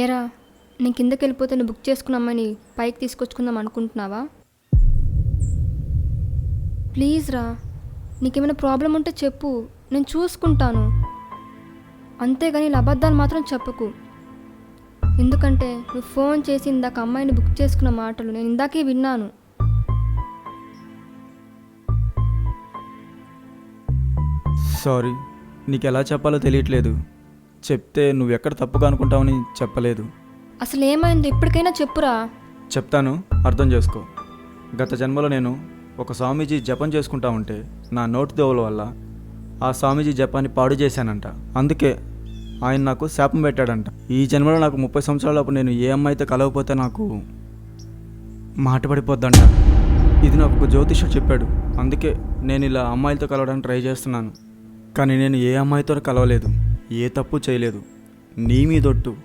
ఏరా నీ కిందకి వెళ్ళిపోతే నువ్వు బుక్ చేసుకున్నామని పైకి తీసుకొచ్చుకుందాం అనుకుంటున్నావా? ప్లీజ్ రా నీకేమైనా ప్రాబ్లం ఉంటే చెప్పు నేను చూసుకుంటాను. అంతేగాని ఇలా అబద్ధాలు మాత్రం చెప్పకు. ఎందుకంటే నువ్వు ఫోన్ చేసి ఇందాక అమ్మాయిని బుక్ చేసుకున్న మాటలు నేను ఇందాకే విన్నాను. సారీ నీకు ఎలా చెప్పాలో తెలియట్లేదు. చెప్తే నువ్వు ఎక్కడ తప్పుగా అనుకుంటావని చెప్పలేదు. అసలు ఏమైంది ఇప్పటికైనా చెప్పురా. చెప్తాను అర్థం చేసుకో. గత జన్మలో నేను ఒక స్వామీజీ జపం చేసుకుంటా ఉంటే నా నోటి దోవల వల్ల ఆ స్వామీజీ జపాన్ని పాడు చేశానంట. అందుకే ఆయన నాకు శాపం పెట్టాడంట. ఈ జన్మలో నాకు ముప్పై సంవత్సరాలప్పుడు నేను ఏ అమ్మాయితో కలవకపోతే నాకు మాట పడిపోద్దంట. ఇది నాకు ఒక జ్యోతిషుడు చెప్పాడు. అందుకే నేను ఇలా అమ్మాయిలతో కలవడానికి ట్రై చేస్తున్నాను. కానీ నేను ఏ అమ్మాయితో కలవలేదు. ఏ తప్పు చేయలేదు. నీ మీదొట్టు.